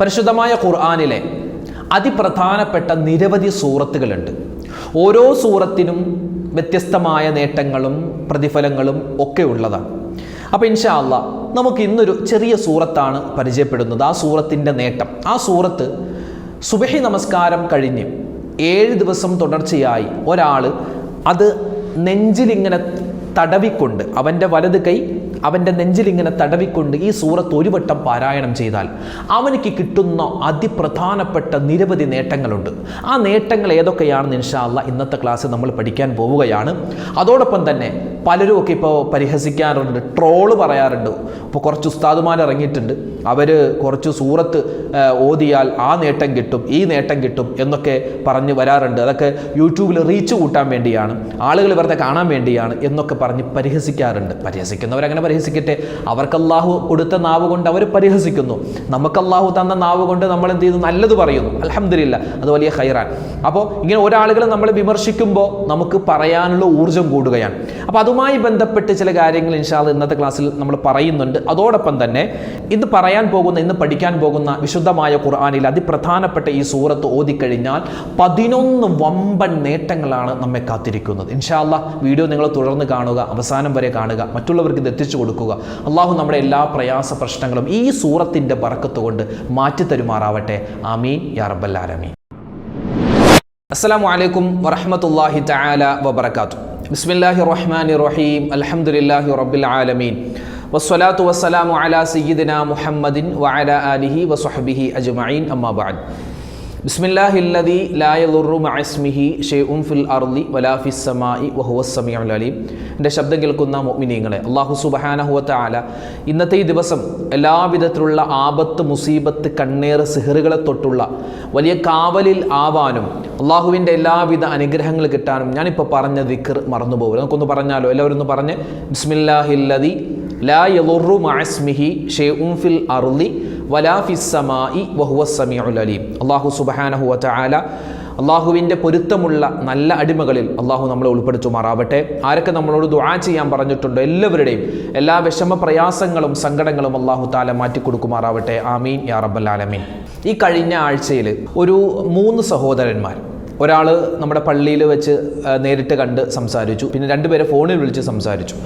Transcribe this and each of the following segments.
പരിശുദ്ധമായ ഖുർആാനിലെ അതിപ്രധാനപ്പെട്ട നിരവധി സൂറത്തുകളുണ്ട്. ഓരോ സൂറത്തിനും വ്യത്യസ്തമായ നേട്ടങ്ങളും പ്രതിഫലങ്ങളും ഒക്കെ ഉള്ളതാണ്. അപ്പോൾ ഇൻഷാ അള്ളാ നമുക്ക് ഇന്നൊരു ചെറിയ സൂറത്താണ് പരിചയപ്പെടുന്നത്. ആ സൂറത്തിന്റെ നേട്ടം. ആ സൂറത്ത് സുബഹി നമസ്കാരം കഴിഞ്ഞ് ഏഴ് ദിവസം തുടർച്ചയായി ഒരാൾ അത് നെഞ്ചിലിങ്ങനെ തടവിക്കൊണ്ട് അവന്റെ വലത് കൈ അവന്റെ നെഞ്ചിലിങ്ങനെ തടവിക്കൊണ്ട് ഈ സൂറത്ത് ഒരു വട്ടം പാരായണം ചെയ്താൽ അവനിക്ക് കിട്ടുന്ന അതിപ്രധാനപ്പെട്ട നിരവധി നേട്ടങ്ങളുണ്ട്. ആ നേട്ടങ്ങൾ ഏതൊക്കെയാണെന്ന് ഇൻഷാല്ല ഇന്നത്തെ ക്ലാസ് നമ്മൾ പഠിക്കാൻ പോവുകയാണ്. അതോടൊപ്പം തന്നെ പലരും ഒക്കെ ഇപ്പോൾ പരിഹസിക്കാറുണ്ട് ട്രോൾ പറയാറുണ്ട്. ഇപ്പോൾ കുറച്ച് ഉസ്താദുമാർ ഇറങ്ങിയിട്ടുണ്ട്. അവർ കുറച്ച് സൂറത്ത് ഓതിയാൽ ആ നേട്ടം കിട്ടും ഈ നേട്ടം കിട്ടും എന്നൊക്കെ പറഞ്ഞ് വരാറുണ്ട്. അതൊക്കെ യൂട്യൂബിൽ റീച്ച് കൂട്ടാൻ വേണ്ടിയാണ് ആളുകൾ വെറുതെ കാണാൻ വേണ്ടിയാണ് എന്നൊക്കെ പറഞ്ഞ് പരിഹസിക്കാറുണ്ട്. പരിഹസിക്കുന്നവരങ്ങനെ പരിഹസിക്കട്ടെ? അവർക്ക് അള്ളാഹു കൊടുത്ത നാവ് കൊണ്ട് അവർ പരിഹസിക്കുന്നു. നമുക്ക് അള്ളാഹു തന്ന നാവ് കൊണ്ട് നമ്മൾ എന്ത് ചെയ്യുന്നു? നല്ലത് പറയുന്നു. അലഹമില്ല അത് വലിയ ഹൈറാൻ അപ്പോൾ ഇങ്ങനെ ഒരാളുകൾ നമ്മൾ വിമർശിക്കുമ്പോൾ നമുക്ക് പറയാനുള്ള ഊർജം കൂടുകയാണ്. അപ്പോൾ അതുമായി ബന്ധപ്പെട്ട് ചില കാര്യങ്ങൾ ഇൻഷാൽ ഇന്നത്തെ ക്ലാസ്സിൽ നമ്മൾ പറയുന്നുണ്ട്. അതോടൊപ്പം തന്നെ ഇത് പറയാൻ പോകുന്ന ഇന്ന് പഠിക്കാൻ പോകുന്ന വിശുദ്ധമായ ഖുർആാനിൽ അതിപ്രധാനപ്പെട്ട ഈ സൂറത്ത് ഓതിക്കഴിഞ്ഞാൽ പതിനൊന്ന് വമ്പൻ നേട്ടങ്ങളാണ് നമ്മെ കാത്തിരിക്കുന്നത്. ഇൻഷാല്ല വീഡിയോ നിങ്ങൾ തുടർന്ന് കാണുക അവസാനം വരെ കാണുക മറ്റുള്ളവർക്ക് ഇത് എത്തിച്ചു കൊടുക്കുക. അള്ളാഹു നമ്മുടെ എല്ലാ പ്രയാസ പ്രശ്നങ്ങളും ഈ സൂറത്തിന്റെ ബറക്കത്ത് കൊണ്ട് മാറ്റിത്തരുമാറാവട്ടെ ആമീൻ. യാ റബ്ബൽ ആലമീൻ. അസ്സലാമു അലൈക്കും വറഹ്മത്തുള്ളാഹി തആല വബറകാത്തു ബിസ്മില്ലാഹി റഹ്മാൻ റഹീം. അലഹമുല്ലാഹി റബ്ബിൽ ആലമീൻ. വസ്സലാത്തു വസ്സലാമു അലാ സയ്യിദിന മുഹമ്മദിൻ വഅലാ ആലിഹി വസുഹബിഹി അജ്മഈൻ. അമ്മാ ബഅദ്. ബിസ്മില്ലാഹി അല്ലദീ ലാ യദുറു മഅസ്മിഹി ഷൈഉൻ ഫിൽ അർളി വലാ ഫിസ് സമാഇ വഹുവസ് സമീഉൽ അലീം. എന്റെ ശബ്ദം കേൾക്കുന്ന മുഅ്മിനീങ്ങളെ അല്ലാഹു സുബ്ഹാനഹു വ തആല ഇന്നത്തെ ഈ ദിവസം എല്ലാവിധത്തിലുള്ള ആപത്ത് മുസീബത്ത് കണ്ണേർ സിഹറുകളെ തൊട്ടുള്ള വലിയ കാവലിൽ ആവാനും അള്ളാഹുവിന്റെ എല്ലാവിധ അനുഗ്രഹങ്ങൾ കിട്ടാനും ഞാനിപ്പോൾ പറഞ്ഞ ദിക്കർ മറന്നു പോകും നമുക്കൊന്ന് പറഞ്ഞാലോ? എല്ലാവരും ഒന്ന് പറഞ്ഞ് ബിസ്മില്ലാഹില്ലതി ലാ ഫിൽ വലാ വഹുവ സമീഉൽ അലീം. അള്ളാഹു സുബ്ഹാനഹു വതആല തആല അള്ളാഹുവിന്റെ പൊരുത്തമുള്ള നല്ല അടിമകളിൽ അള്ളാഹു നമ്മളെ ഉൾപ്പെടുത്തുമാറാവട്ടെ. ആരൊക്കെ നമ്മളോട് ദുആ ചെയ്യാൻ പറഞ്ഞിട്ടുണ്ടോ എല്ലാവരുടെയും എല്ലാ വിഷമ പ്രയാസങ്ങളും സങ്കടങ്ങളും അള്ളാഹു താല മാറ്റിക്കൊടുക്കുമാറാവട്ടെ ആമീൻ. യാ റബ്ബൽ ആലമീൻ. ഈ കഴിഞ്ഞ ആഴ്ചയിൽ ഒരു മൂന്ന് സഹോദരന്മാർ ഒരാൾ നമ്മുടെ പള്ളിയിൽ വെച്ച് നേരിട്ട് കണ്ട് സംസാരിച്ചു. പിന്നെ രണ്ടുപേരെ ഫോണിൽ വിളിച്ച് സംസാരിച്ചു.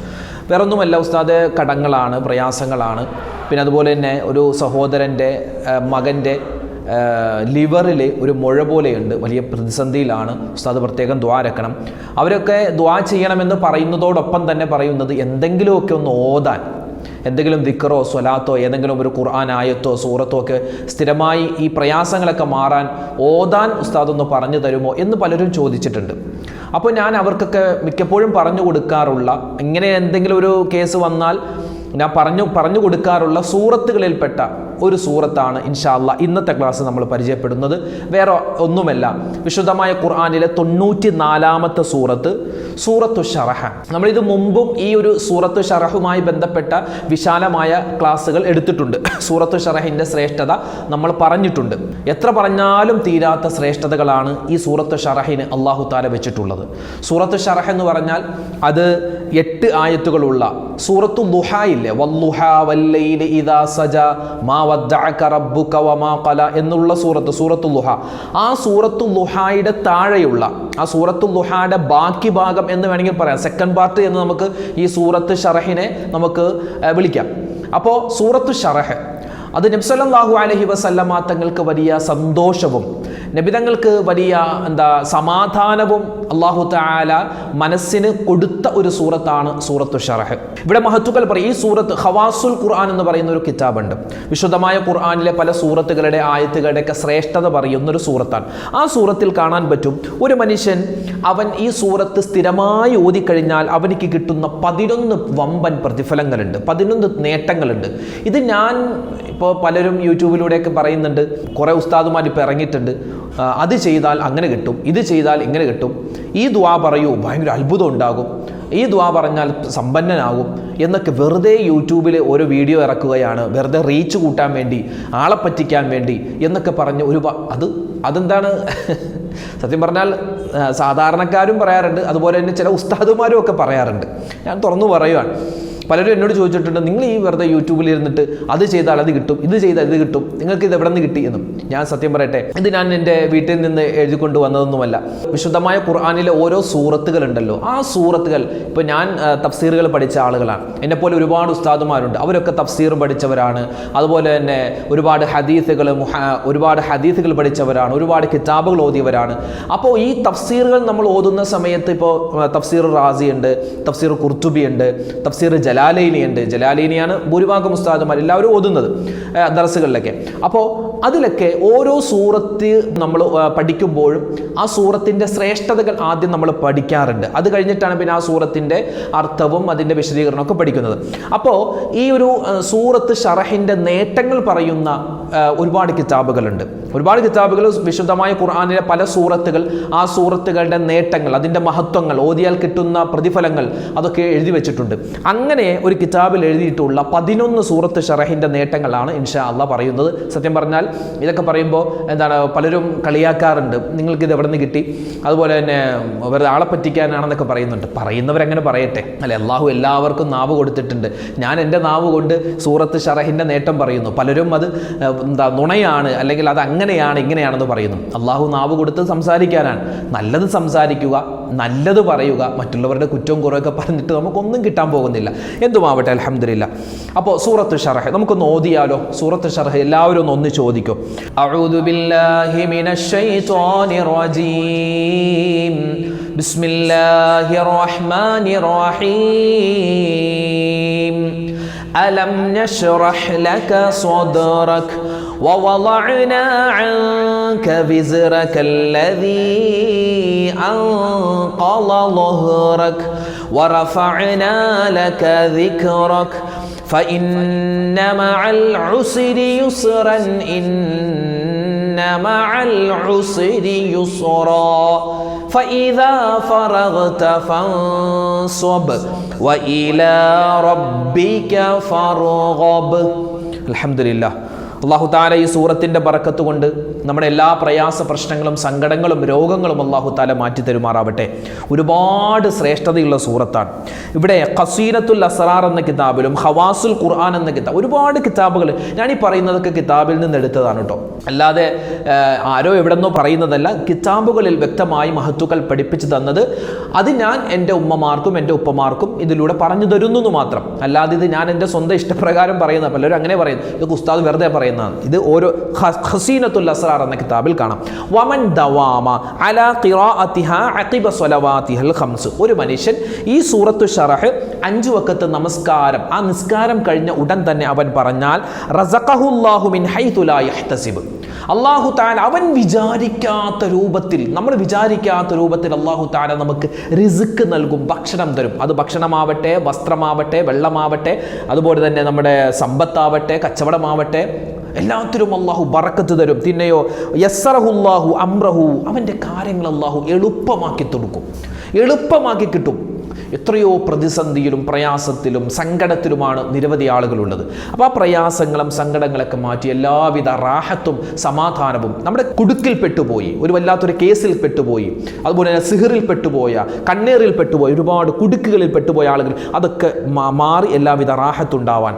വേറൊന്നുമല്ല ഉസ്താദ് കടങ്ങളാണ് പ്രയാസങ്ങളാണ്. പിന്നെ അതുപോലെ തന്നെ ഒരു സഹോദരന്റെ മകന്റെ ലിവറിൽ ഒരു മുഴ പോലെയുണ്ട്. വലിയ പ്രതിസന്ധിയിലാണ്. ഉസ്താദ് പ്രത്യേകം ദ്വാരക്കണം അവരൊക്കെ ദ്വാ ചെയ്യണമെന്ന് പറയുന്നതോടൊപ്പം തന്നെ പറയുന്നത് എന്തെങ്കിലുമൊക്കെ ഒന്ന് ഓതാൻ. എന്തെങ്കിലും ദിക്കറോ സ്വലാത്തോ ഏതെങ്കിലും ഒരു ഖുർആൻ ആയത്തോ സൂറത്തോ ഒക്കെ സ്ഥിരമായി ഈ പ്രയാസങ്ങളൊക്കെ മാറാൻ ഓതാൻ ഉസ്താദ് ഒന്ന് പറഞ്ഞു തരുമോ എന്ന് പലരും ചോദിച്ചിട്ടുണ്ട്. അപ്പോൾ ഞാൻ അവർക്കൊക്കെ മിക്കപ്പോഴും പറഞ്ഞു കൊടുക്കാറുള്ള ഇങ്ങനെ എന്തെങ്കിലും ഒരു കേസ് വന്നാൽ ഞാൻ പറഞ്ഞു പറഞ്ഞു കൊടുക്കാറുള്ള സൂറത്തുകളിൽപ്പെട്ട ഒരു സൂറത്താണ് ഇൻഷാല്ല ഇന്നത്തെ ക്ലാസ് നമ്മൾ പരിചയപ്പെടുന്നത്. വേറെ ഒന്നുമല്ല. വിശുദ്ധമായ ഖുർആാനിലെ തൊണ്ണൂറ്റി നാലാമത്തെ സൂറത്ത് സൂറത്തു ഷറഹ. നമ്മളിത് മുമ്പും ഈ ഒരു സൂറത്തു ഷറഹുമായി ബന്ധപ്പെട്ട വിശാലമായ ക്ലാസ്സുകൾ എടുത്തിട്ടുണ്ട്. സൂറത്തു ഷറഹിന്റെ ശ്രേഷ്ഠത നമ്മൾ പറഞ്ഞിട്ടുണ്ട്. എത്ര പറഞ്ഞാലും തീരാത്ത ശ്രേഷ്ഠതകളാണ് ഈ സൂറത്തു ഷറഹിന് അള്ളാഹു താല വെച്ചിട്ടുള്ളത്. സൂറത്തു ഷറഹ് എന്ന് പറഞ്ഞാൽ അത് എട്ട് ആയത്തുകളുള്ള സൂറത്തു ലുഹ ഖല എന്നുള്ള സൂറത്ത് സൂറത്തു ലുഹ ആ സൂറത്തു ലുഹായുടെ താഴെയുള്ള ആ സൂറത്തു ലുഹായുടെ ബാക്കി ഭാഗം എന്ന് വേണമെങ്കിൽ പറയാം. സെക്കൻഡ് പാർട്ട് എന്ന് നമുക്ക് ഈ സൂറത്ത് ഷറഹിനെ നമുക്ക് വിളിക്കാം. അപ്പോൾ സൂറത്തു ഷറഹ് അത് നബ്സല്ലാഹു അലഹി വസല്ലമ തങ്ങൾക്ക് വലിയ സന്തോഷവും നബിതങ്ങൾക്ക് വലിയ എന്താ സമാധാനവും അള്ളാഹു താല മനസ്സിന് കൊടുത്ത ഒരു സൂറത്താണ് സൂറത്ത് ഷറഹ് ഇവിടെ മഹത്തുക്കൾ പറയും ഈ സൂറത്ത് ഹവാസുൽ ഖുർആൻ എന്ന് പറയുന്ന ഒരു കിതാബുണ്ട്. വിശുദ്ധമായ ഖുർആനിലെ പല സൂറത്തുകളുടെ ആയത്തുകളുടെയൊക്കെ ശ്രേഷ്ഠത പറയുന്ന ഒരു സൂറത്താണ്. ആ സൂറത്തിൽ കാണാൻ പറ്റും ഒരു മനുഷ്യൻ അവൻ ഈ സൂറത്ത് സ്ഥിരമായി ഓതിക്കഴിഞ്ഞാൽ അവനിക്ക് കിട്ടുന്ന പതിനൊന്ന് വമ്പൻ പ്രതിഫലങ്ങളുണ്ട് പതിനൊന്ന് നേട്ടങ്ങളുണ്ട്. ഇത് ഞാൻ ഇപ്പോൾ പലരും യൂട്യൂബിലൂടെയൊക്കെ പറയുന്നുണ്ട് കുറേ ഉസ്താദുമാർ ഇപ്പോൾ ഇറങ്ങിയിട്ടുണ്ട്. അത് ചെയ്താൽ അങ്ങനെ കിട്ടും ഇത് ചെയ്താൽ ഇങ്ങനെ കിട്ടും. ഈ ദ്വാ പറയൂ ഭയങ്കര അത്ഭുതം ഉണ്ടാകും ഈ ദ്വാ പറഞ്ഞാൽ സമ്പന്നനാകും എന്നൊക്കെ വെറുതെ യൂട്യൂബിൽ ഓരോ വീഡിയോ ഇറക്കുകയാണ്. വെറുതെ റീച്ച് കൂട്ടാൻ വേണ്ടി ആളെ പറ്റിക്കാൻ വേണ്ടി എന്നൊക്കെ പറഞ്ഞ് ഒരു അത് അതെന്താണ്? സത്യം പറഞ്ഞാൽ സാധാരണക്കാരും പറയാറുണ്ട്. അതുപോലെ തന്നെ ചില ഉസ്താദുമാരും ഒക്കെ പറയാറുണ്ട്. ഞാൻ തുറന്നു പറയുവാണ്. പലരും എന്നോട് ചോദിച്ചിട്ടുണ്ട് നിങ്ങൾ ഈ വെറുതെ യൂട്യൂബിൽ ഇരുന്നിട്ട് അത് ചെയ്താൽ അത് കിട്ടും ഇത് ചെയ്താൽ ഇത് കിട്ടും നിങ്ങൾക്ക് ഇത് എവിടെ നിന്ന് കിട്ടി? എന്നും ഞാൻ സത്യം പറയട്ടെ ഇത് ഞാൻ എന്റെ വീട്ടിൽ നിന്ന് എഴുതിക്കൊണ്ട് വന്നതൊന്നുമല്ല. വിശുദ്ധമായ ഖുർആാനിലെ ഓരോ സൂറത്തുകൾ ഉണ്ടല്ലോ ആ സൂറത്തുകൾ ഇപ്പോൾ ഞാൻ തഫ്സീറുകൾ പഠിച്ച ആളുകളാണ്. എന്നെപ്പോലെ ഒരുപാട് ഉസ്താദുമാരുണ്ട് അവരൊക്കെ തഫ്സീർ പഠിച്ചവരാണ്. അതുപോലെ തന്നെ ഒരുപാട് ഹദീസുകൾ ഒരുപാട് ഹദീസുകൾ പഠിച്ചവരാണ് ഒരുപാട് കിതാബുകൾ ഓതിയവരാണ്. അപ്പോൾ ഈ തഫ്സീറുകൾ നമ്മൾ ഓതുന്ന സമയത്ത് ഇപ്പോൾ തഫ്സീർ റാസി ഉണ്ട് തഫ്സീർ കുർത്തുബി ഉണ്ട് തഫ്സീർ ജലാലൈനി ഉണ്ട് ജലാലൈനിയാണ് ഭൂരിഭാഗം ഉസ്താദുമാർ എല്ലാവരും ഓതുന്നത് ദർസുകളിലൊക്കെ. അപ്പോൾ അതിലൊക്കെ ഓരോ സൂറത്ത് നമ്മൾ പഠിക്കുമ്പോഴും ആ സൂറത്തിന്റെ ശ്രേഷ്ഠതകൾ ആദ്യം നമ്മൾ പഠിക്കാറുണ്ട്. അത് കഴിഞ്ഞിട്ടാണ് പിന്നെ ആ സൂറത്തിന്റെ അർത്ഥവും അതിന്റെ വിശദീകരണവും ഒക്കെ പഠിക്കുന്നത്. അപ്പോൾ ഈ ഒരു സൂറത്ത് ഷറഹിന്റെ നേട്ടങ്ങൾ പറയുന്ന ഒരുപാട് കിതാബുകളുണ്ട്. ഒരുപാട് കിതാബുകൾ വിശുദ്ധമായ ഖുർആാനിലെ പല സൂറത്തുകൾ ആ സൂറത്തുകളുടെ നേട്ടങ്ങൾ അതിന്റെ മഹത്വങ്ങൾ ഓതിയാൽ കിട്ടുന്ന പ്രതിഫലങ്ങൾ അതൊക്കെ എഴുതി വെച്ചിട്ടുണ്ട്. അങ്ങനെ ഒരു കിതാബിൽ എഴുതിയിട്ടുള്ള പതിനൊന്ന് സൂറത്ത് ഷറഹിന്റെ നേട്ടങ്ങളാണ് ഇൻഷാ അള്ള പറയുന്നത്. സത്യം പറഞ്ഞാൽ ഇതൊക്കെ പറയുമ്പോൾ എന്താണ് പലരും കളിയാക്കാറുണ്ട്. നിങ്ങൾക്ക് ഇത് എവിടെ നിന്ന് കിട്ടി? അതുപോലെ തന്നെ വെറുതെ ആളെ പറ്റിക്കാനാണെന്നൊക്കെ പറയുന്നുണ്ട്. പറയുന്നവരങ്ങനെ പറയട്ടെ. അല്ലെ അള്ളാഹു എല്ലാവർക്കും നാവ് കൊടുത്തിട്ടുണ്ട്. ഞാൻ എന്റെ നാവ് കൊണ്ട് സൂറത്ത് ഷറഹിന്റെ നേട്ടം പറയുന്നു. പലരും അത് എന്താ നുണയാണ് അല്ലെങ്കിൽ അത് അങ്ങനെയാണ് ഇങ്ങനെയാണെന്ന് പറയുന്നു. അള്ളാഹു നാവ് കൊടുത്ത് സംസാരിക്കാനാണ്. നല്ലത് സംസാരിക്കുക. നല്ലത് പറയുക മറ്റുള്ളവരുടെ കുറ്റവും കുറവൊക്കെ പറഞ്ഞിട്ട് നമുക്കൊന്നും കിട്ടാൻ പോകുന്നില്ല. എന്തുമാവട്ടെ അലഹമില്ല അപ്പോൾ സൂറത്ത് ഷർഹ നമുക്കൊന്ന് ഓതിയാലോ? സൂറത്ത് ഷർഹ എല്ലാവരും ഒന്ന് ഒന്ന് ചോദിക്കും. ബിസ്മില്ലാഹിർ റഹ്മാനിർ റഹീം അലം നശ്റഹ് ലക സദറക ووضعنا عنك وزرك الذي أنقض ظهرك ورفعنا لك ذكرك. فإن مع العسر يسرا إن مع العسر يسرا. فإذا فرغت فانصب وإلى ربك فارغب. الحمد لله. അള്ളാഹു താല ഈ സൂറത്തിന്റെ പറക്കത്ത് കൊണ്ട് നമ്മുടെ എല്ലാ പ്രയാസ പ്രശ്നങ്ങളും സങ്കടങ്ങളും രോഗങ്ങളും അള്ളാഹു താല മാറ്റി തരുമാറാവട്ടെ. ഒരുപാട് ശ്രേഷ്ഠതയുള്ള സൂറത്താണ്. ഇവിടെ ഖസീനത്തുൽ അസറാർ എന്ന കിതാബിലും ഹവാസുൽ ഖുർആൻ എന്ന കിതാബ് ഒരുപാട് കിതാബുകൾ ഞാൻ ഈ പറയുന്നതൊക്കെ കിതാബിൽ നിന്ന് എടുത്തതാണ് കേട്ടോ അല്ലാതെ ആരോ എവിടെന്നോ പറയുന്നതല്ല കിതാബുകളിൽ വ്യക്തമായി മഹത്തുക്കൾ പഠിപ്പിച്ചു തന്നത് അത് ഞാൻ എന്റെ ഉമ്മമാർക്കും എന്റെ ഉപ്പമാർക്കും ഇതിലൂടെ പറഞ്ഞു തരുന്നു മാത്രം. അല്ലാതെ ഇത് ഞാൻ എന്റെ സ്വന്തം ഇഷ്ടപ്രകാരം പറയുന്ന പലരും അങ്ങനെ പറയുന്നു. ഇത് ഉസ്താദ് വെറുതെ പറയുന്നതാണ്. ഇത് ഓരോ ഹസീനത്തുൽ അസ്രാർ എന്ന കിതാബിൽ കാണാം. വമൻ ദവാമ ഒരു മനുഷ്യൻ ഈ സൂറത്തു ഷറഹ് അഞ്ചു വക്കത്ത് നമസ്കാരം ആ നിസ്കാരം കഴിഞ്ഞ ഉടൻ തന്നെ അവൻ പറഞ്ഞാൽ അള്ളാഹു താൻ അവൻ വിചാരിക്കാത്ത രൂപത്തിൽ നമ്മൾ വിചാരിക്കാത്ത രൂപത്തിൽ അള്ളാഹു താൻ നമുക്ക് റിസുക്ക് നൽകും ഭക്ഷണം തരും. അത് ഭക്ഷണമാവട്ടെ വസ്ത്രമാവട്ടെ വെള്ളമാവട്ടെ അതുപോലെ തന്നെ നമ്മുടെ സമ്പത്താവട്ടെ കച്ചവടമാവട്ടെ എല്ലാത്തിലും അള്ളാഹു ബറക്കത്ത് തരും. പിന്നെയോ യസ്സറഹുല്ലാഹു അമ്രഹു അവന്റെ കാര്യങ്ങൾ അള്ളാഹു എളുപ്പമാക്കി കൊടുക്കും എളുപ്പമാക്കി കിട്ടും. എത്രയോ പ്രതിസന്ധിയിലും പ്രയാസത്തിലും സങ്കടത്തിലുമാണ് നിരവധി ആളുകളുള്ളത്. അപ്പോൾ ആ പ്രയാസങ്ങളും സങ്കടങ്ങളൊക്കെ മാറ്റി എല്ലാവിധ റാഹത്തും സമാധാനവും നമ്മുടെ കുടുക്കിൽ പെട്ടുപോയി ഒരു വല്ലാത്തൊരു കേസിൽ പെട്ടുപോയി അതുപോലെ തന്നെ സിഹറിൽ പെട്ടുപോയ കണ്ണേറിൽ പെട്ടുപോയി ഒരുപാട് കുടുക്കുകളിൽ പെട്ടുപോയ ആളുകൾ അതൊക്കെ മാറി എല്ലാവിധ റാഹത്തുണ്ടാവാൻ.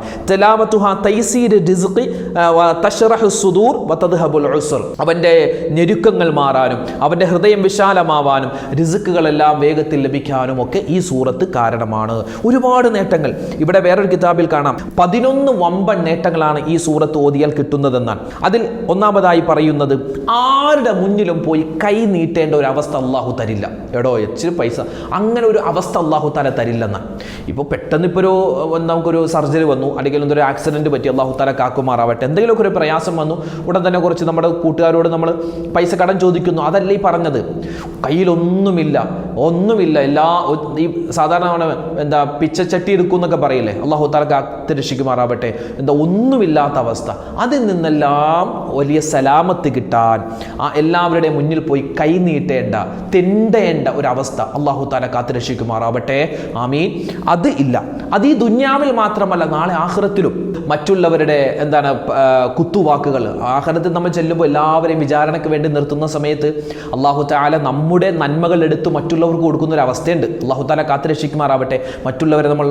റിസ്ഖി ആ, വ തശ്റഹു സുദൂർ വ തദ്ഹബുൽ ഉസ്ർ. അവന്റെ ഞെരുക്കങ്ങൾ മാറാനും അവന്റെ ഹൃദയം വിശാലമാവാനും റിസുക്കുകളെല്ലാം വേഗത്തിൽ ലഭിക്കാനും ഒക്കെ ഈ സൂറത്ത് കാരണമാണ്. ഒരുപാട് നേട്ടങ്ങൾ. ഇവിടെ വേറൊരു കിതാബിൽ കാണാം. പതിനൊന്ന് വമ്പൻ നേട്ടങ്ങളാണ് ഈ സൂറത്ത് ഓതിയാൽ കിട്ടുന്നതെന്നാണ്. അതിൽ ഒന്നാമതായി പറയുന്നത് ആരുടെ മുന്നിലും പോയി കൈ നീട്ടേണ്ട ഒരു അവസ്ഥ അള്ളാഹു തരില്ല. എടോ എച്ചിരി പൈസ. അങ്ങനെ ഒരു അവസ്ഥ അള്ളാഹു താല തരില്ലെന്നാണ്. ഇപ്പോൾ പെട്ടെന്ന് ഇപ്പോൾ ഒരു നമുക്കൊരു സർജറി വന്നു. അല്ലെങ്കിൽ എന്തൊരു ആക്സിഡന്റ് പറ്റി അള്ളാഹു താല കാക്കുമാറാവട്ടെ. എന്തെങ്കിലുമൊക്കെ ഒരു പ്രയാസം വന്നു. ഉടൻ തന്നെ കുറച്ച് നമ്മുടെ കൂട്ടുകാരോട് നമ്മൾ പൈസ കടം ചോദിക്കുന്നു. അതല്ലേ പറഞ്ഞത്? കയ്യിലൊന്നുമില്ല. ഒന്നുമില്ല. എല്ലാ ഈ സാധാരണ എന്താ പിച്ചച്ചട്ടി എടുക്കുന്നൊക്കെ പറയില്ലേ? അള്ളാഹു താല കാത്ത് രക്ഷിക്കുമാറാവട്ടെ എന്താ ഒന്നുമില്ലാത്ത അവസ്ഥ. അതിൽ നിന്നെല്ലാം വലിയ സലാമത്ത് കിട്ടാൻ ആ എല്ലാവരുടെയും മുന്നിൽ പോയി കൈ നീട്ടേണ്ട തെണ്ടേണ്ട ഒരവസ്ഥ അള്ളാഹു താല കാത്ത് രക്ഷിക്കുമാറാവട്ടെ ആമീൻ. അത് ഇല്ല. അത് ഈ ദുന്യാവിൽ മാത്രമല്ല നാളെ ആഹ്റത്തിലും മറ്റുള്ളവരുടെ എന്താണ് കുത്തുവാക്കുകൾ. ആഹ്റത്തിൽ നമ്മൾ ചെല്ലുമ്പോൾ എല്ലാവരെയും വിചാരണയ്ക്ക് വേണ്ടി നിർത്തുന്ന സമയത്ത് അള്ളാഹു താല നമ്മുടെ നന്മകൾ എടുത്ത് മറ്റുള്ള മറ്റുള്ളവർക്ക് കൊടുക്കുന്ന ഒരു അവസ്ഥയുണ്ട് അള്ളാഹു താല കാത്തുരക്ഷിക്കുമാറാവട്ടെ മറ്റുള്ളവരെ നമ്മൾ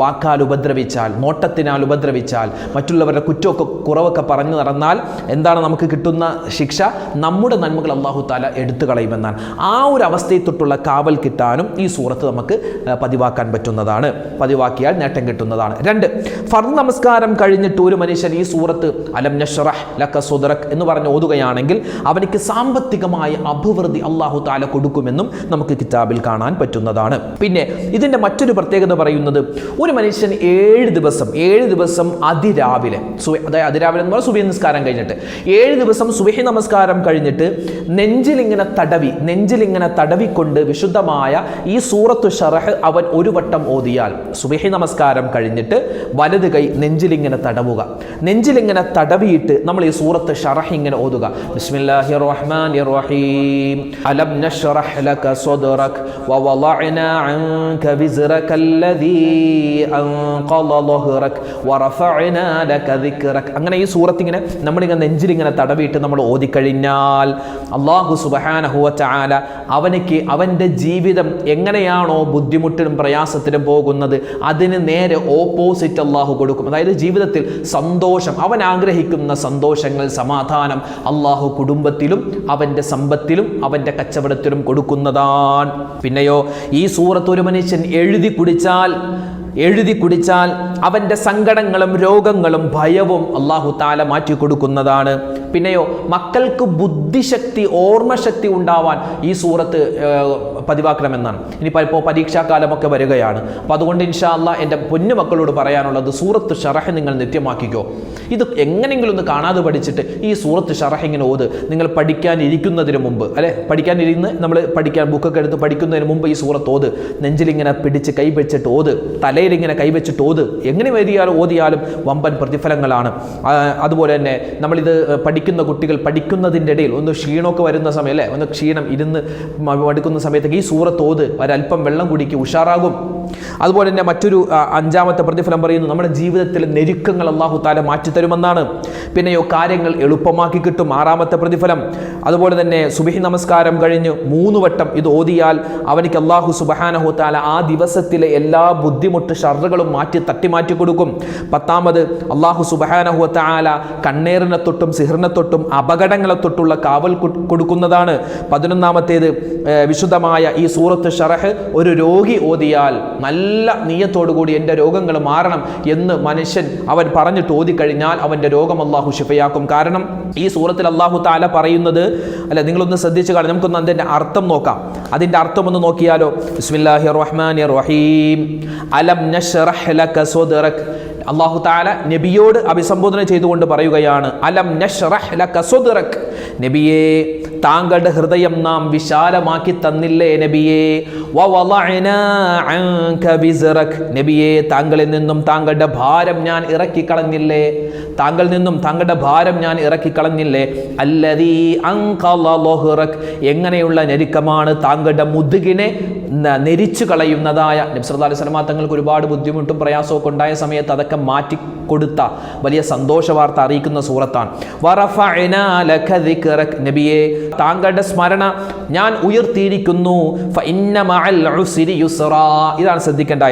വാക്കാൽ ഉപദ്രവിച്ചാൽ നോട്ടത്തിനാൽ ഉപദ്രവിച്ചാൽ മറ്റുള്ളവരുടെ കുറ്റമൊക്കെ കുറവൊക്കെ പറഞ്ഞു നടന്നാൽ എന്താണ് നമുക്ക് കിട്ടുന്ന ശിക്ഷ? നമ്മുടെ നന്മകൾ അള്ളാഹു താല എടുത്തു കളയുമെന്നാണ് ആ ഒരു അവസ്ഥയിൽ തൊട്ടുള്ള കാവൽ കിട്ടാനും ഈ സൂറത്ത് നമുക്ക് പതിവാക്കാൻ പറ്റുന്നതാണ്. പതിവാക്കിയാൽ നേട്ടം കിട്ടുന്നതാണ്. രണ്ട് ഫർദ് നമസ്കാരം കഴിഞ്ഞിട്ട് ഒരു മനുഷ്യൻ ഈ സൂറത്ത് അലം നഷറഹ് ലക്ക സുദറക് എന്ന് പറഞ്ഞ് ഓതുകയാണെങ്കിൽ അവനിക്ക് സാമ്പത്തികമായ അഭിവൃദ്ധി അള്ളാഹു താല കൊടുക്കുമെന്നും നമുക്ക് കിതാബിൽ കാണാൻ പറ്റുന്നതാണ്. പിന്നെ ഇതിന്റെ മറ്റൊരു പ്രത്യേകത പറയുന്നത് ഒരു മനുഷ്യൻ ഏഴ് ദിവസം ഏഴ് ദിവസം അതിരാവിലെ അതായത് അതിരാവിലെ എന്ന് പറഞ്ഞാൽ സുബഹി നിസ്കാരം കഴിഞ്ഞിട്ട് ഏഴ് ദിവസം സുബഹി നമസ്കാരം കഴിഞ്ഞിട്ട് നെഞ്ചിലിങ്ങനെ തടവി നെഞ്ചിലിങ്ങനെ തടവിക്കൊണ്ട് വിശുദ്ധമായ ഈ സൂറത്തു ഷറഹ് അവൻ ഒരു വട്ടം ഓതിയാൽ സുബഹി നമസ്കാരം കഴിഞ്ഞിട്ട് വലത് കൈ നെഞ്ചിലിങ്ങനെ തടവുക. നെഞ്ചിലിങ്ങനെ തടവിയിട്ട് നമ്മൾ ഈ സൂറത്ത് ഷറഹ് ഇങ്ങനെ ഓതുക. ബിസ്മില്ലാഹിർ റഹ്മാനിർ റഹീം. അലം നഷ്റഹ് ലക صدرك ووضعنا عنك وزرك الذي أنقض ظهرك ورفعنا لك ذكرك അങ്ങനെ ഈ സൂറത്ത് ഇങ്ങനെ നമ്മളിങ്ങനെ നെഞ്ചിലിങ്ങനെ തടവിയിട്ട് നമ്മൾ ഓതിക്കഴിഞ്ഞാൽ അള്ളാഹു സുബഹാനഹുവ ചാല അവനക്ക് അവൻ്റെ ജീവിതം എങ്ങനെയാണോ ബുദ്ധിമുട്ടിനും പ്രയാസത്തിനും പോകുന്നത് അതിന് നേരെ ഓപ്പോസിറ്റ് അള്ളാഹു കൊടുക്കും അതായത് ജീവിതത്തിൽ സന്തോഷം അവൻ ആഗ്രഹിക്കുന്ന സന്തോഷങ്ങൾ സമാധാനം അള്ളാഹു കുടുംബത്തിലും അവൻ്റെ സമ്പത്തിലും അവൻ്റെ കച്ചവടത്തിലും കൊടുക്കുന്നതാണ് പിന്നെയോ ഈ സൂറത്ത് ഒരു മനുഷ്യൻ എഴുതി കുടിച്ചാൽ എഴുതി കുടിച്ചാൽ അവന്റെ സങ്കടങ്ങളും രോഗങ്ങളും ഭയവും അള്ളാഹു താല മാറ്റി കൊടുക്കുന്നതാണ്. പിന്നെയോ മക്കൾക്ക് ബുദ്ധിശക്തി ഓർമ്മശക്തി ഉണ്ടാവാൻ ഈ സൂറത്ത് പതിവാക്കണമെന്നാണ്. ഇനിയിപ്പോൾ ഇപ്പോൾ പരീക്ഷാകാലമൊക്കെ വരികയാണ്. അപ്പോൾ അതുകൊണ്ട് ഇൻഷാ അല്ലാ എന്റെ പൊന്നു മക്കളോട് പറയാനുള്ളത് സൂറത്ത് ഷറഹ് നിങ്ങൾ നിത്യമാക്കിക്കോ. ഇത് എങ്ങനെയെങ്കിലും ഒന്ന് കാണാതെ പഠിച്ചിട്ട് ഈ സൂറത്ത് ഷറഹ് ഇങ്ങനെ ഓത്. നിങ്ങൾ പഠിക്കാൻ ഇരിക്കുന്നതിന് മുമ്പ് അല്ലെ? പഠിക്കാൻ നമ്മൾ പഠിക്കാൻ ബുക്കൊക്കെ എടുത്ത് പഠിക്കുന്നതിന് മുമ്പ് ഈ സൂറത്ത് ഓത്. നെഞ്ചിലിങ്ങനെ പിടിച്ച് കൈവച്ചിട്ട് ഓത്. തലയിലിങ്ങനെ കൈവച്ചിട്ട് ഓത്. എങ്ങനെ എഴുതിയാലും ഓതിയാലും വമ്പൻ പ്രതിഫലങ്ങളാണ്. അതുപോലെ തന്നെ നമ്മളിത് പഠിക്കുന്ന കുട്ടികൾ പഠിക്കുന്നതിന്റെ ഇടയിൽ ഒന്ന് ക്ഷീണമൊക്കെ വരുന്ന സമയം അല്ലേ? ഒന്ന് ക്ഷീണം ഇരുന്ന് പഠിക്കുന്ന സമയത്തൊക്കെ ഈ സൂറത്ത് ഓത്. ഒരല്പം വെള്ളം കുടിക്കുക ഉഷാറാകും. അതുപോലെ തന്നെ മറ്റൊരു അഞ്ചാമത്തെ പ്രതിഫലം പറയുന്നു നമ്മുടെ ജീവിതത്തിലെ ഞെരുക്കങ്ങൾ അള്ളാഹു താല മാറ്റിത്തരുമെന്നാണ്. പിന്നെയോ കാര്യങ്ങൾ എളുപ്പമാക്കി കിട്ടും. ആറാമത്തെ പ്രതിഫലം. അതുപോലെ തന്നെ സുബഹി നമസ്കാരം കഴിഞ്ഞ് മൂന്ന് വട്ടം ഇത് ഓതിയാൽ അവനിക്ക് അള്ളാഹു സുബഹാനഹു താല ആ ദിവസത്തിലെ എല്ലാ ബുദ്ധിമുട്ട് ഷറുകളും മാറ്റി തട്ടിമാറ്റി കൊടുക്കും പത്താമത് അള്ളാഹു സുബഹാനഹു താല കണ്ണേറിനെ തൊട്ടും സിഹറിനെ തൊട്ടും അപകടങ്ങളെ തൊട്ടുള്ള കാവൽ കൊടുക്കുന്നതാണ്. പതിനൊന്നാമത്തേത് വിശുദ്ധമായ ഈ സൂറത്ത് ഷറഹ് ഒരു രോഗി ഓതിയാൽ നല്ല നീയത്തോടുകൂടി എന്റെ രോഗങ്ങൾ മാറണം എന്ന് മനുഷ്യൻ അവൻ പറഞ്ഞിട്ട് ഓതിക്കഴിഞ്ഞാൽ അവന്റെ രോഗം അള്ളാഹു ഷിഫയാക്കും കാരണം ഈ സൂറത്തിൽ അള്ളാഹു താല പറയുന്നത് അല്ല നിങ്ങളൊന്ന് ശ്രദ്ധിച്ചു കാണാം നമുക്കൊന്ന് അതിന്റെ അർത്ഥം നോക്കാം. അതിന്റെ അർത്ഥം ഒന്ന് നോക്കിയാലോ? റഹ്മാൻ റഹീം. അലം നഷ്റഹ് ലക സ്വദ്റക് അള്ളാഹു താല നബിയോട് അഭിസംബോധന ചെയ്തുകൊണ്ട് പറയുകയാണ് അലം നഷ്റഹ് ലക സ്വദ്റക് നബിയേ താങ്കളുടെ ഹൃദയം നാം വിശാലമാക്കി തന്നില്ലേ നബിയെ? നബിയെ താങ്കളിൽ നിന്നും താങ്കളുടെ ഭാരം ഞാൻ ഇറക്കി കളഞ്ഞില്ലേ താങ്കളിൽ നിന്നും താങ്കളുടെ ഭാരം ഞാൻ ഇറക്കി കളഞ്ഞില്ലേ അല്ലതീ അങ്കറക് എങ്ങനെയുള്ള ഞെരുക്കമാണ് താങ്കളുടെ മുതുകിനെ നെരിച്ചു കളയുന്നതായ. നബ്സല്ലാ അലൈഹി തങ്ങൾക്ക് ഒരുപാട് ബുദ്ധിമുട്ടും പ്രയാസമൊക്കെ ഉണ്ടായ സമയത്ത് അതൊക്കെ മാറ്റി കൊടുത്ത വലിയ സന്തോഷ വാർത്ത അറിയിക്കുന്ന സൂറത്താണ്. ദിക്റക് നബിയെ താങ്കളുടെ സ്മരണ ഞാൻ ഉയർത്തിയിരിക്കുന്നു. ഇതാണ് ശ്രദ്ധിക്കേണ്ട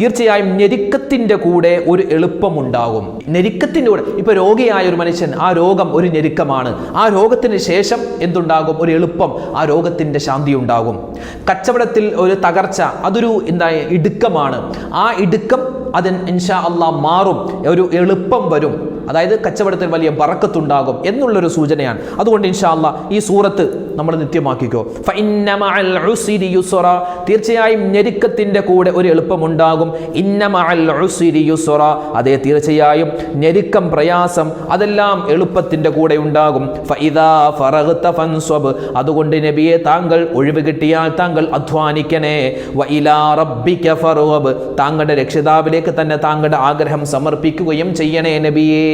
തീർച്ചയായും ഞെരുക്കത്തിന്റെ കൂടെ ഒരു എളുപ്പമുണ്ടാകും. ഞെരുക്കത്തിന്റെ കൂടെ. ഇപ്പൊ രോഗിയായ ഒരു മനുഷ്യൻ ആ രോഗം ഒരു ഞെരുക്കമാണ്. ആ രോഗത്തിന് ശേഷം എന്തുണ്ടാകും? ഒരു എളുപ്പം. ആ രോഗത്തിന്റെ ശാന്തി ഉണ്ടാകും കച്ചവടത്തിൽ ഒരു തകർച്ച അതൊരു എന്താ ഇടുക്കമാണ്. ആ ഇടുക്കം അതിൻ ഇൻഷാ അള്ളാ മാറും. ഒരു എളുപ്പം വരും. അതായത് കച്ചവടത്തിൽ വലിയ ബറക്കത്തുണ്ടാകും എന്നുള്ളൊരു സൂചനയാണ്. അതുകൊണ്ട് ഇൻഷാല്ല ഈ സൂറത്ത് നമ്മൾ നിത്യമാക്കിക്കോ. തീർച്ചയായും ഞെരുക്കത്തിന്റെ കൂടെ ഒരു എളുപ്പമുണ്ടാകും. ഇന്ന മഅൽ ഉസ്രി യുസ്റ. അതേ തീർച്ചയായും ഞെരുക്കം പ്രയാസം അതെല്ലാം എളുപ്പത്തിന്റെ കൂടെ ഉണ്ടാകും. അതുകൊണ്ട് നബിയെ താങ്കൾ ഒഴിവ് കിട്ടിയാൽ താങ്കൾ അധ്വാനിക്കണേ. താങ്കളുടെ രക്ഷിതാവിലേക്ക് തന്നെ താങ്കളുടെ ആഗ്രഹം സമർപ്പിക്കുകയും ചെയ്യണേ നബിയേ.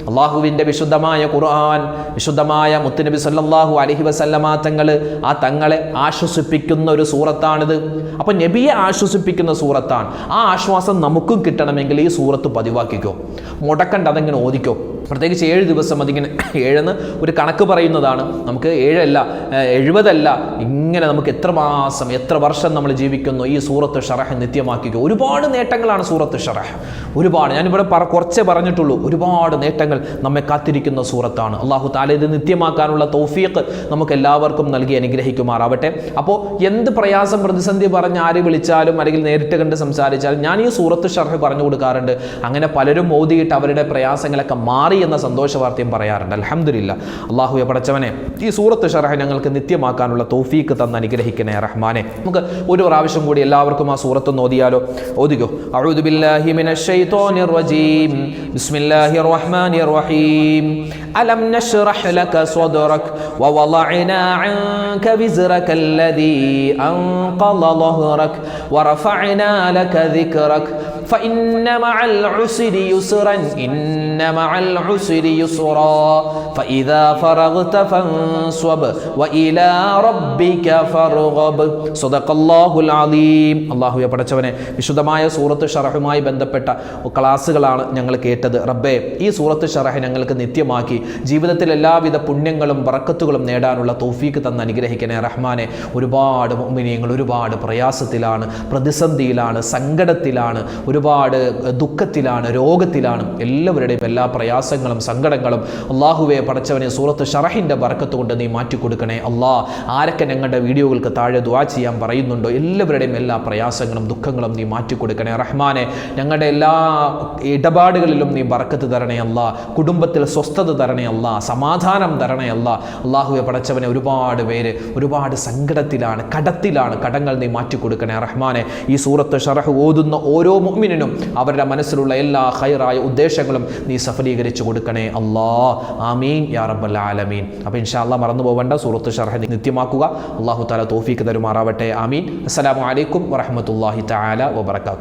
അള്ളാഹുവിന്റെ വിശുദ്ധമായ ഖുർആൻ വിശുദ്ധമായ മുത്തുനബി സല്ലാഹു അലഹി വസല്ലമാ തങ്ങൾ ആ തങ്ങളെ ആശ്വസിപ്പിക്കുന്ന ഒരു സൂറത്താണിത്. അപ്പം നബിയെ ആശ്വസിപ്പിക്കുന്ന സൂറത്താണ്. ആ ആശ്വാസം നമുക്കും കിട്ടണമെങ്കിൽ ഈ സൂറത്ത് പതിവാക്കിക്കോ. മുടക്കണ്ട അതെങ്ങനെ ഓദിക്കോ പ്രത്യേകിച്ച് ഏഴ് ദിവസം അതിങ്ങനെ ഏഴെന്ന് ഒരു കണക്ക് പറയുന്നതാണ്. നമുക്ക് ഏഴല്ല എഴുപതല്ല ഇങ്ങനെ നമുക്ക് എത്ര മാസം എത്ര വർഷം നമ്മൾ ജീവിക്കുന്നു ഈ സൂറത്ത് ഷറഹ് നിത്യമാക്കിക്കോ. ഒരുപാട് നേട്ടങ്ങളാണ് സൂറത്ത് ഷറഹ്. ഒരുപാട് ഞാനിവിടെ പറ കുറച്ചേ പറഞ്ഞിട്ടുള്ളൂ. ഒരുപാട് നേട്ടങ്ങൾ നമ്മെ കാത്തിരിക്കുന്ന സൂറത്താണ്. അള്ളാഹു താല ഇത് നിത്യമാക്കാനുള്ള തൗഫീഖ് നമുക്ക് എല്ലാവർക്കും നൽകി അനുഗ്രഹിക്കുമാറാവട്ടെ. അപ്പോൾ എന്ത് പ്രയാസം പ്രതിസന്ധി പറഞ്ഞ് ആര് വിളിച്ചാലും അല്ലെങ്കിൽ നേരിട്ട് കണ്ട് സംസാരിച്ചാലും ഞാൻ ഈ സൂറത്ത് ഷർഹ് പറഞ്ഞു കൊടുക്കാറുണ്ട്. അങ്ങനെ പലരും ഓതിയിട്ട് അവരുടെ പ്രയാസങ്ങളൊക്കെ മാറി എന്ന സന്തോഷ വാർത്തയും പറയാറുണ്ട് അലഹമില്ല അള്ളാഹു പടച്ചവനെ ഈ സൂറത്ത് ഷർഹ് ഞങ്ങൾക്ക് നിത്യമാക്കാനുള്ള തൗഫീക്ക് തന്ന് അനുഗ്രഹിക്കണേ റഹ്മാനെ. നമുക്ക് ഒരു പ്രാവശ്യം കൂടി എല്ലാവർക്കും ആ സൂറത്ത് നോദിയാലോ ഓതിക്കോ. റജീം. ബിസ്മില്ലാഹിർ റഹ്മാനിർ الرحيم. ألم نشرح لك صدرك ووضعنا عنك بزرك الذي أنقض ظهرك ورفعنا لك ذكرك فإن مع العسر يسرا إن مع العسر يسرا فإذا فرغت فانصب وإلى ربك فارغب صدق الله العظيم الله പടച്ചവനെ വിശുദ്ധമായ സൂറത്ത് ഷറഹുമായി ബന്ധപ്പെട്ട ക്ലാസ്സുകളാണ് ഞങ്ങൾ കേട്ടത് റബ്ബേ ഈ സൂറത്ത് ഷറഹ് ഞങ്ങൾക്ക് നിത്യമാക്കി ജീവിതത്തിൽ എല്ലാവിധ പുണ്യങ്ങളും ബറക്കത്തുകളും നേടാനുള്ള തൗഫീക്ക് തന്ന് അനുഗ്രഹിക്കണേ റഹ്മാനെ ഒരുപാട് മുഅ്മിനീങ്ങൾ ഒരുപാട് പ്രയാസത്തിലാണ് പ്രതിസന്ധിയിലാണ് സങ്കടത്തിലാണ് ഒരുപാട് ദുഃഖത്തിലാണ് രോഗത്തിലാണ് എല്ലാവരുടെയും എല്ലാ പ്രയാസങ്ങളും സങ്കടങ്ങളും അള്ളാഹുവെ പടച്ചവനെ സൂറത്ത് ഷറഹിന്റെ ബർക്കത്ത് കൊണ്ട് നീ മാറ്റിക്കൊടുക്കണേ. അള്ളാ ആരൊക്കെ ഞങ്ങളുടെ വീഡിയോകൾക്ക് താഴെ ദുവാ ചെയ്യാൻ പറയുന്നുണ്ടോ? എല്ലാവരുടെയും എല്ലാ പ്രയാസങ്ങളും ദുഃഖങ്ങളും നീ മാറ്റിക്കൊടുക്കണേ. റഹ്മാനെ ഞങ്ങളുടെ എല്ലാ ഇടപാടുകളിലും നീ വറക്കത്ത് തരണേ അല്ല കുടുംബത്തിൽ സ്വസ്ഥത തരണേ അല്ല സമാധാനം തരണേ അല്ല അള്ളാഹുവെ പടച്ചവനെ ഒരുപാട് പേര് ഒരുപാട് സങ്കടത്തിലാണ് കടത്തിലാണ് കടങ്ങൾ നീ മാറ്റിക്കൊടുക്കണേ. റഹ്മാനെ ഈ സൂറത്ത് ഷറഹ് ഓതുന്ന ഓരോ മുഅ്മിനിനും അവരുടെ മനസ്സിലുള്ള എല്ലാ ഹൈറായ ഉദ്ദേശങ്ങളും നീ സഫലീകരിച്ചു കൊടുക്കണേ. അള്ളാ ആമീൻ. യാ റബ്ബൽ ആലമീൻ. അപ്പോൾ ഇൻഷാ അല്ലാ മറന്നു പോവേണ്ട. സൂറത്ത് ഷർഹ നിത്യമാക്കുക. അള്ളാഹു താല തോഫീക്ക് തരുമാറാവട്ടെ. ആമീൻ. അസ്സലാമു അലൈക്കും വറഹ്മത്തുള്ളാഹി തആല വബറകാതുഹു.